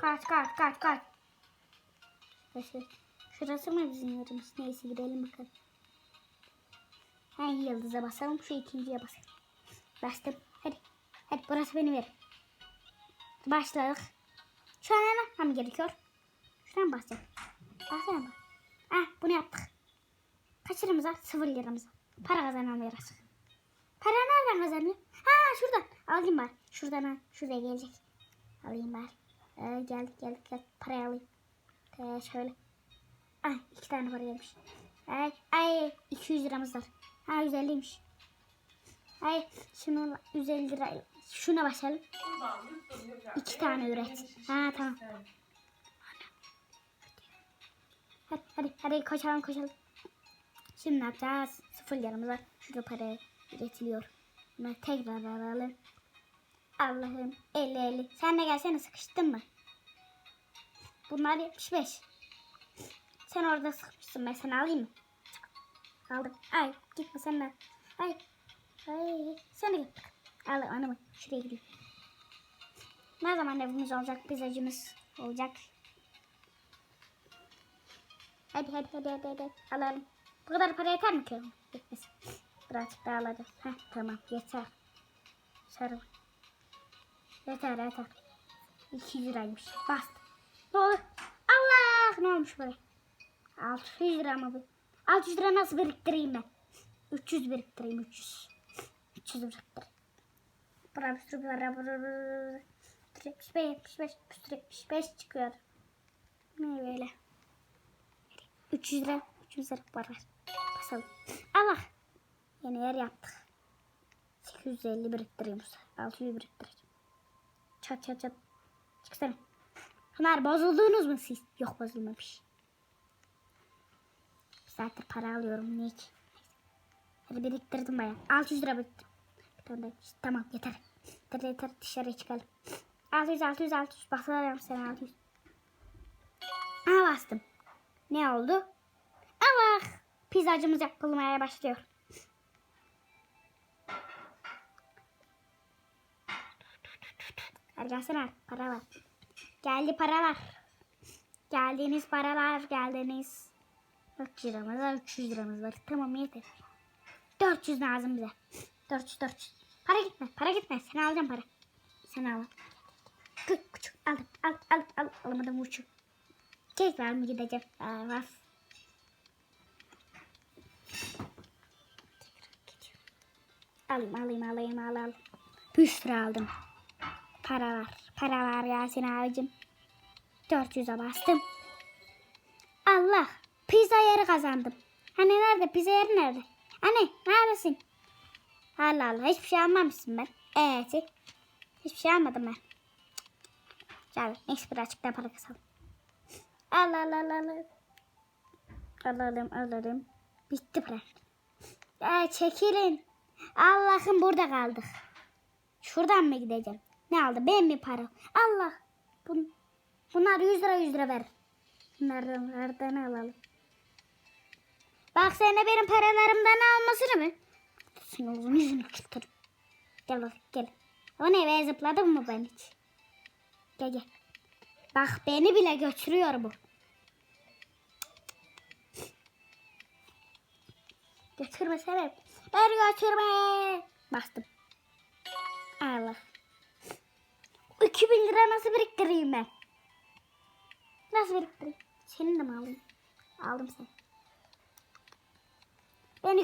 Kaç kaç kaç kaç. Şurası, şurası mı bizim yerimiz? Neyse gidelim bakalım. Hangi yıldıza basalım? Şu ikinciye basalım. Bastım. Hadi. Hadi burası benim yerim. Başladık. Şu an ne yapmam gerekiyor? Şuradan basacağım. Basana bak. Ah bunu yaptık. Kaç liramız var? Sıfır liramız var. Para kazanamıyoruz. Para nereden kazanıyor? Ha şuradan. Alayım bari. Şuradan ha. Şuraya gelecek. Alayım bari. Ee, geldik geldik geldik. Parayı alayım. Ee, şöyle. Ay iki tane para gelmiş. Ay ay 200 liramız var. Ha 150'ymiş. Ay şunu 150 lira. Şuna başlayalım. İki tane üret. Ha tamam. Hadi hadi hadi koşalım koşalım. Şimdi ne yapacağız? Sıfır liramız var. Şurada para üretiliyor. Bunu tekrar alalım. Allah'ım 50 50. Sen de gelsene sıkıştın mı? Bunlar 75. Sen orada sıkmışsın ben seni alayım mı? Aldım. Ay gitme sen de. Ay. Ay. Sen de git. Al anamı. Şuraya gidiyor. Ne zaman evimiz olacak? Pizzacımız olacak. Hadi hadi hadi hadi, hadi. alalım. Bu kadar para yeter mi ki? Yetmez. Birazcık daha alacağız. Heh, tamam yeter. Sarı. Yeter yeter. 200 liraymış. Bastım. Ne olur? Allah! Ne olmuş böyle? 600 lira mı bu? 600 lira nasıl biriktireyim ben? 300 biriktireyim 300. 300 biriktireyim. Bura bir sürü para. Bura, bura, 75, 75, 75 çıkıyor. Ne böyle? 300 lira, 300 lira para. Basalım. Allah! Yeni yer yaptık. 850 biriktireyim. 600 biriktireceğim. Çat çat çat. Çıksana. Pınar bozuldunuz mu siz? Yok bozulmamış. Bir saattir para alıyorum. Niye ki? Hadi biriktirdim bayağı. 600 lira biriktirdim. Tamam yeter. Yeter yeter dışarıya çıkalım. 600 600 600. Basarım sana 600. Aa bastım. Ne oldu? Allah! Pizzacımız yapılmaya başlıyor. Hadi gelsene para var. Geldi paralar. Geldiğiniz paralar geldiniz. 400 liramız var 300 liramız var. Tamam yeter. 400 lazım bize. 400 400. Para gitme para gitme. Sen alacağım para. Sen al. Küçük küçük aldım al al al. Alamadım uçu. Tekrar mı gideceğim? Aa, var. Alayım alayım alayım al al. Bir sürü aldım. Paralar. Paralar Yasin abicim. 400'e bastım. Allah. Pizza yeri kazandım. Hani nerede? Pizza yeri nerede? Anne neredesin? Allah Allah. Hiçbir şey almamışsın ben. Evet. Hiçbir şey almadım ben. Gel. Neyse birazcık para kasalım. Al al al al. Alalım alalım. Bitti para. Ya çekilin. Allah'ım burada kaldık. Şuradan mı gideceğim? Ne aldı? Ben mi para? Allah. Bun, bunlar 100 lira 100 lira ver. Bunlardan nereden alalım? Bak sen de benim paralarımdan almasını mı? Senin uzun yüzünü kırtırım. Gel bak gel. O ne be zıpladın mı ben hiç? Gel gel. Bak beni bile götürüyor bu. Götürmesene. Ver götürme. Bastım. Allah. 2000 lira nasıl biriktireyim ben? Nasıl biriktireyim? Senin de mi alayım? Aldım sen.